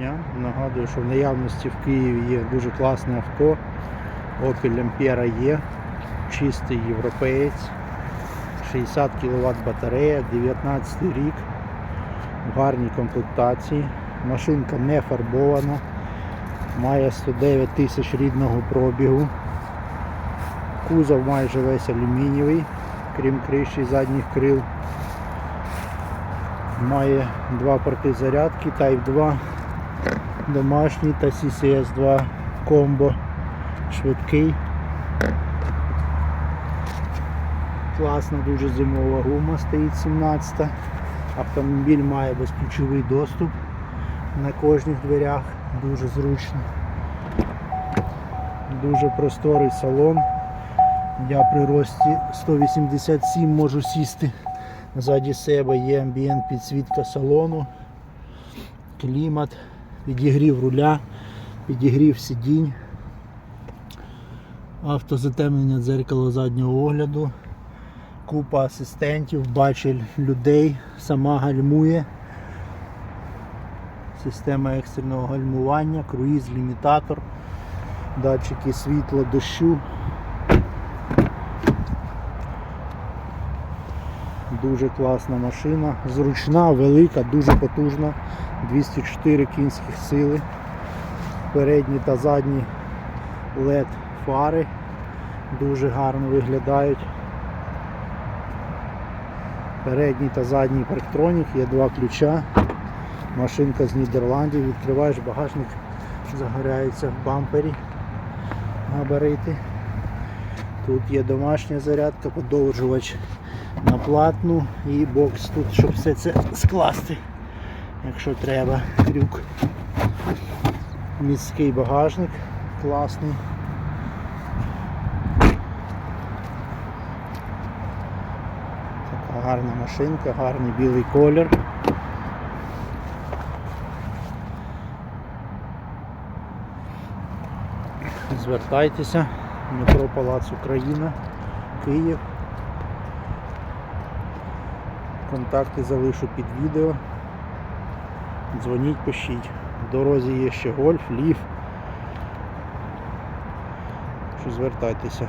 дня. Нагадую, що в наявності в Києві є дуже класне авто. Opel Ampera є, чистий європеєць, 60 кВт батарея, 19 рік, в гарній комплектації. Машинка не фарбована, має 109 тисяч рідного пробігу. Кузов майже весь алюмінієвий, крім криші задніх крил. Має два порти зарядки Type 2 домашній та CCS 2 комбо швидкий. Класна дуже зимова гума стоїть 17. Автомобіль має безключовий доступ на кожних дверях, дуже зручно. Дуже просторий салон. Я при рості 187 можу сісти. Ззаді себе є амбієнт підсвітка салону, клімат, підігрів руля, підігрів сидінь, автозатемнення дзеркало заднього огляду, купа асистентів, бачель людей, сама гальмує, система екстреного гальмування, круїз, лімітатор, датчики світла, дощу. Дуже класна машина, зручна, велика, дуже потужна, 204 кінських сили, передні та задні LED фари. Дуже гарно виглядають. Передній та задній парктронік, є два ключа, машинка з Нідерландів, відкриваєш багажник, загоряється в бампері габарити. Тут є домашня зарядка, подовжувач на платну і бокс тут, щоб все це скласти, якщо треба, крюк. Міський багажник класний. Така гарна машинка, гарний білий колір. Звертайтеся, метро Палац Україна, Київ. Контакти залишу під відео. Дзвоніть, пишіть. В дорозі є ще гольф, ліф. Що звертайтеся.